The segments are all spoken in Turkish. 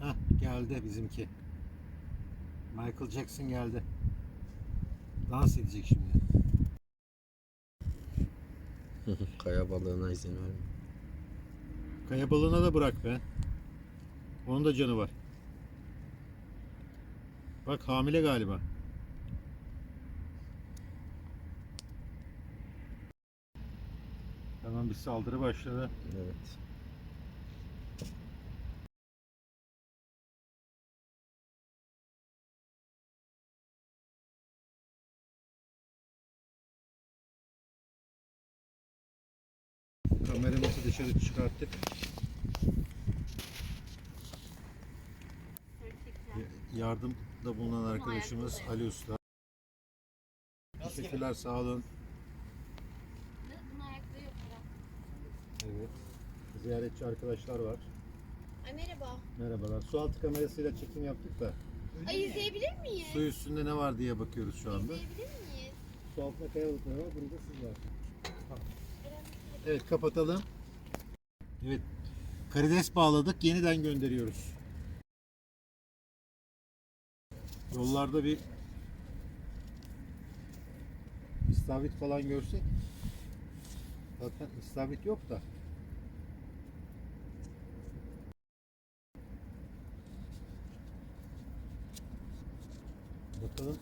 Heh, geldi bizimki. Michael Jackson geldi. Dans edecek şimdi. Kaya balığına izin verme. Kaya balığına da bırak be. Onun da canı var. Bak hamile galiba. Hemen bir saldırı başladı. Evet. Dışarı çıkarttık. Yardımda bulunan arkadaşımız Ali Usta. Teşekkürler sağ olun. Evet. Ziyaretçi arkadaşlar var. Ay merhaba. Merhabalar. Su altı kamerasıyla çekim yaptık da Ay izleyebilir miyiz? su üstünde ne var diye bakıyoruz şu anda. İzleyebilir miyiz? Su altında kayalıklar var. Burada siz var. Evet kapatalım. Evet. Karides bağladık. Yeniden gönderiyoruz. Yollarda bir istavrit falan görsek zaten istavrit yok da bakalım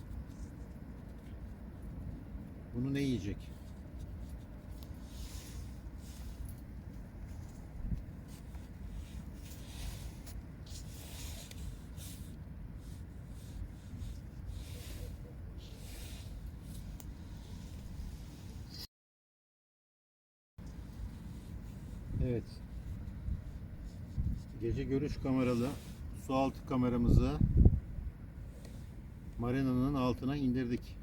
bunu ne yiyecek? Evet. Gece görüş kameralı su altı kameramızı marinanın altına indirdik.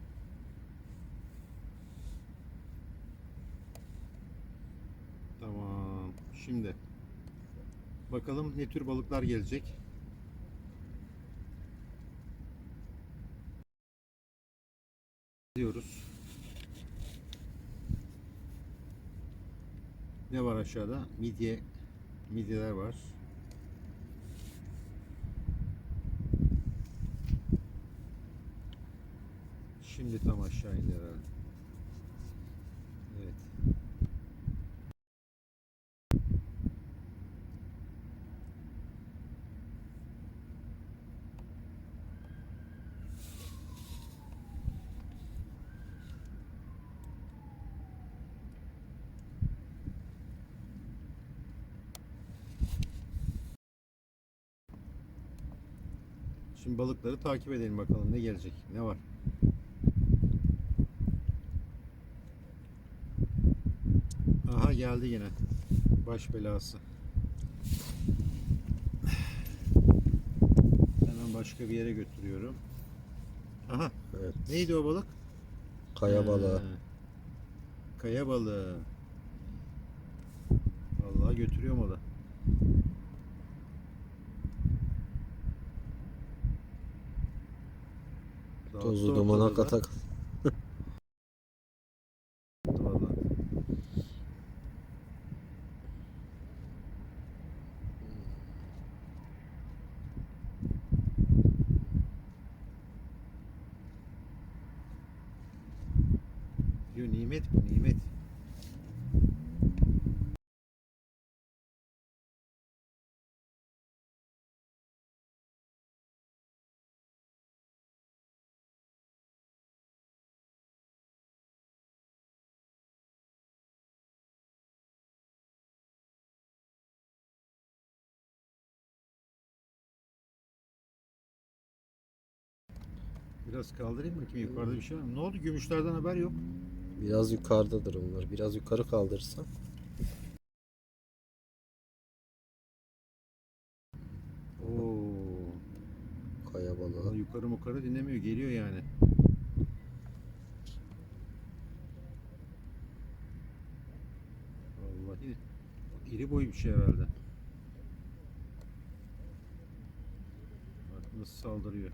Tamam. Şimdi bakalım ne tür balıklar gelecek. Diyoruz. Ne var aşağıda? Midye, midyeler var. Şimdi tam aşağı indi herhalde. Evet. Şimdi balıkları takip edelim bakalım ne gelecek, ne var. Geldi yine. Baş belası. Hemen başka bir yere götürüyorum. Aha Evet. neydi o balık? Kaya balığı. He, Kaya balığı. Vallahi götürüyorum o da. Tozu dumana ortalığı da. katak. Vallahi. Yo nimet bu nimet. Biraz kaldırayım bakayım yukarıda bir şey var mı? Ne oldu? Gümüşlerden haber yok. Biraz yukarıdadır onlar. Biraz yukarı kaldırırsan. Oo. Kaya balığı. Yukarı yukarı dinlemiyor. Geliyor yani. Vallahi iri boy bir şey herhalde. Bak nasıl saldırıyor.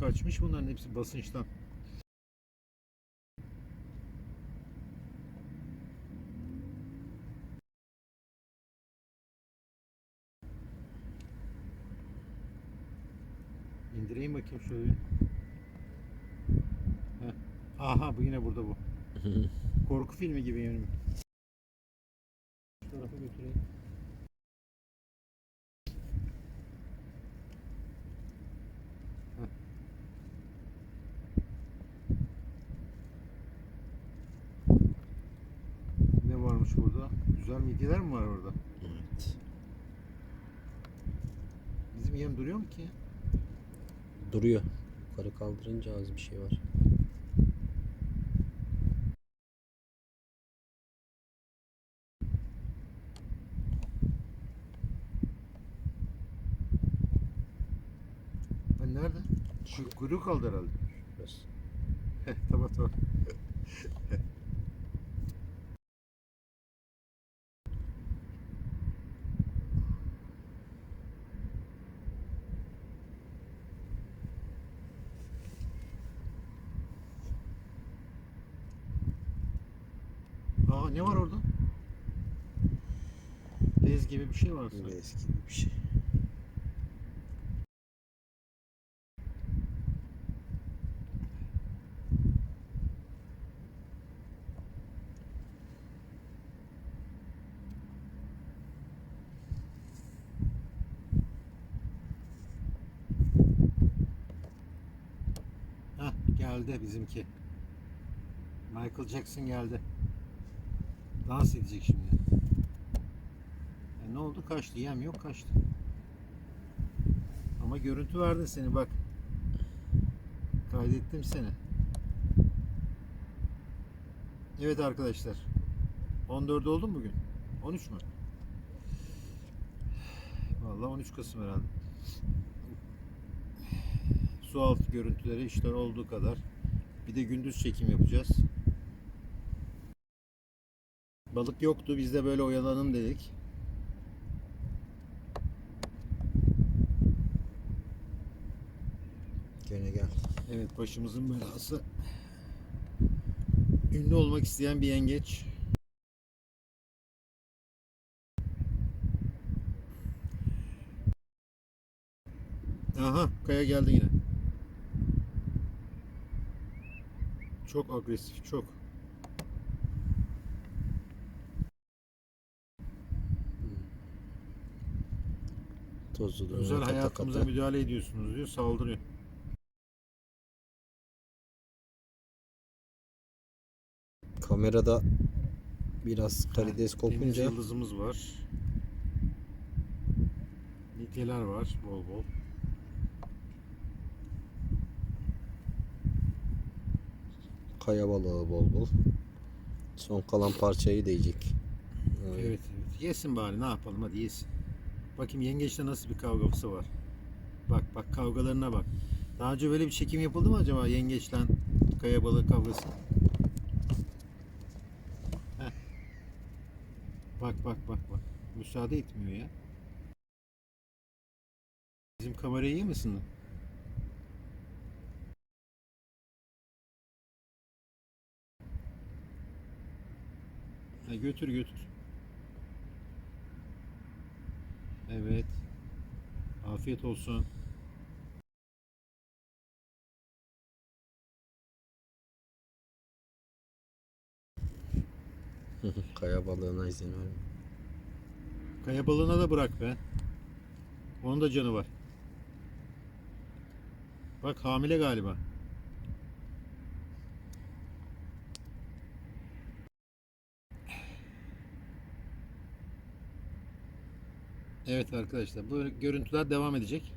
kaçmış. Bunların hepsi basınçtan. İndireyim bakayım şöyle. Heh. Aha bu yine burada bu. Korku filmi gibi yani. Şu tarafa götüreyim. Güzel midyeler mi var orada? evet. Bizim yem duruyor mu ki? Duruyor. Yukarı kaldırınca az bir şey var. Ben nerede? Şu kuyruğu kaldı herhalde. Burası. Heh, tamam tamam. Aa ne var orada? Bez gibi bir şey var. sanki. Eski bir şey. Hah geldi bizimki. Michael Jackson geldi. Dans edecek şimdi. E, ne oldu? Kaçtı. Yem yok kaçtı. Ama görüntü verdin seni bak. Kaydettim seni. Evet arkadaşlar. 14 oldu mu bugün? 13 mü? Vallahi 13 Kasım herhalde. Su altı görüntüleri işte olduğu kadar. Bir de gündüz çekim yapacağız. Balık yoktu. Biz de böyle oyalanın dedik. Gene gel. Evet başımızın belası. Ünlü olmak isteyen bir yengeç. Aha kaya geldi yine. Çok agresif çok. Tozlu duruyor. Özel kata hayatımıza kata. müdahale ediyorsunuz diyor saldırıyor. Kamerada biraz karides Deniz kokunca yıldızımız var. Niteler var bol bol. kaya balığı bol bol. Son kalan parçayı da yiyecek. Evet evet. Yesin bari ne yapalım hadi yesin. Bakayım yengeçle nasıl bir kavgası var. Bak bak kavgalarına bak. Daha önce böyle bir çekim yapıldı mı acaba yengeçle kaya balığı kavgası? Heh. Bak bak bak bak. Müsaade etmiyor ya. Bizim kamerayı iyi misin? Ha, götür götür. Evet. Afiyet olsun. kaya balığına izin vermiyor. Kaya balığına da bırak be. Onun da canı var. Bak hamile galiba. Evet arkadaşlar bu görüntüler devam edecek.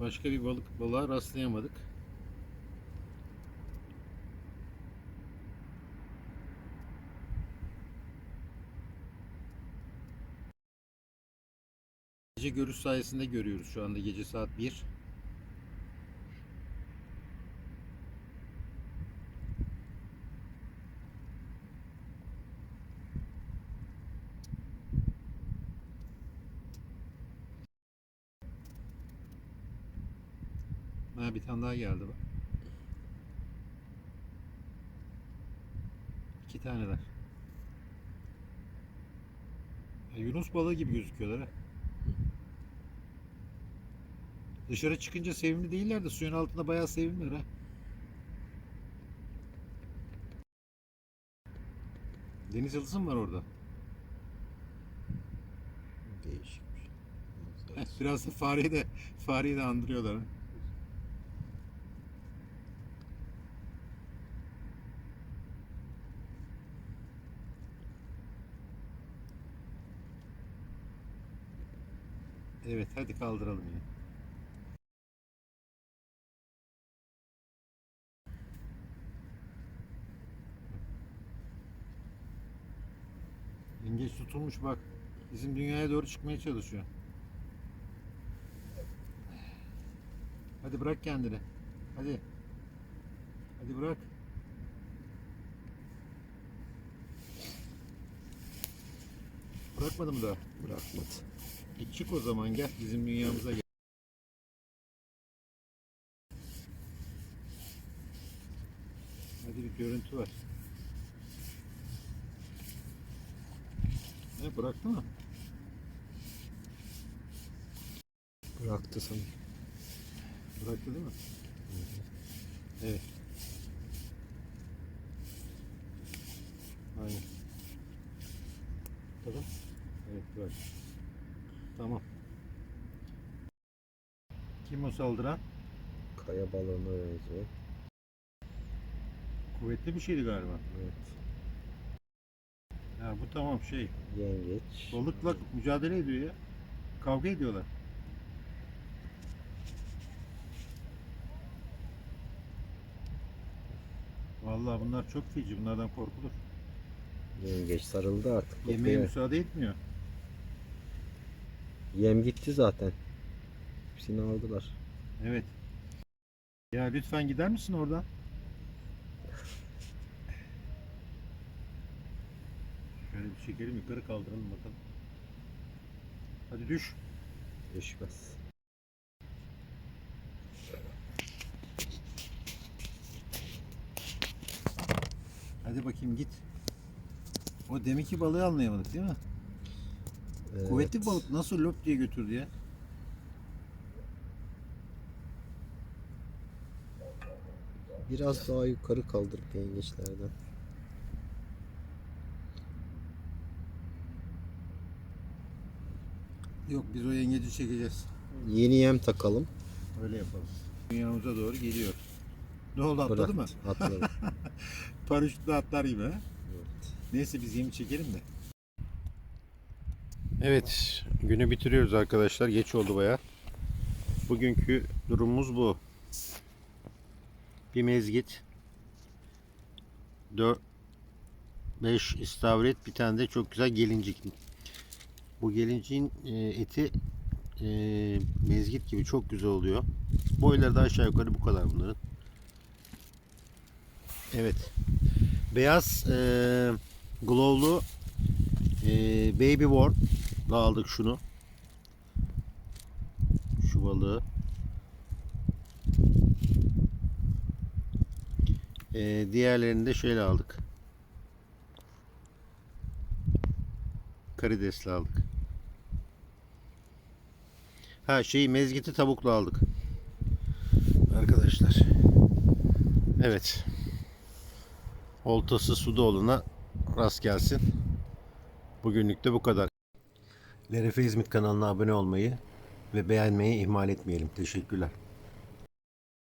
Başka bir balık balığa rastlayamadık. Gece görüş sayesinde görüyoruz şu anda gece saat 1. Ha bir tane daha geldi bak. İki taneler. Ya Yunus balığı gibi gözüküyorlar ha. Dışarı çıkınca sevimli değiller de suyun altında bayağı sevimliler ha. Deniz yıldızı mı var orada? Değişikmiş. Biraz da fareyi de fareyi de andırıyorlar. ha. Evet hadi kaldıralım yine. Yengeç tutulmuş bak. Bizim dünyaya doğru çıkmaya çalışıyor. Hadi bırak kendini. Hadi. Hadi bırak. Bırakmadım da. Bırakmadı. Git çık o zaman gel bizim dünyamıza gel. Hadi bir görüntü var. Ne bıraktı mı? Bıraktı sanırım. Bıraktı değil mi? Evet. Aynen. Tamam. Evet bırak. Tamam. Kim o saldıran? Kaya balığına benziyor. Kuvvetli bir şeydi galiba. Evet. Ha bu tamam şey. Yengeç. Balıkla mücadele ediyor ya. Kavga ediyorlar. Vallahi bunlar çok feci. Bunlardan korkulur. Yengeç sarıldı artık. Yemeğe Kokuyor. müsaade etmiyor. Yem gitti zaten. Hepsini aldılar. Evet. Ya lütfen gider misin oradan? Şöyle bir çekelim yukarı kaldıralım bakalım. Hadi düş. Düşmez. Hadi bakayım git. O deminki balığı anlayamadık değil mi? Evet. Kuvvetli balık nasıl löp diye götürdü ya? Biraz daha yukarı kaldırıp yengeçlerden. Yok biz o yengeci çekeceğiz. Yeni yem takalım. Öyle yapalım. Dünyamıza doğru geliyor. Ne oldu atladı mı? Bıraktı, Atladı. Paraşütle atlar gibi evet. Neyse biz yemi çekelim de. Evet, günü bitiriyoruz arkadaşlar. Geç oldu baya. Bugünkü durumumuz bu. Bir mezgit. 4 5 istavrit, bir tane de çok güzel gelincik. Bu gelinciğin e, eti e, mezgit gibi çok güzel oluyor. Boyları da aşağı yukarı bu kadar bunların. Evet. Beyaz e, glowlu e, baby worm da aldık şunu. Şu balığı. E, diğerlerini de şöyle aldık. Karidesli aldık. Ha şeyi mezgiti tavukla aldık. Arkadaşlar. Evet. Oltası suda olana rast gelsin. Bugünlük de bu kadar. LRF İzmit kanalına abone olmayı ve beğenmeyi ihmal etmeyelim. Teşekkürler.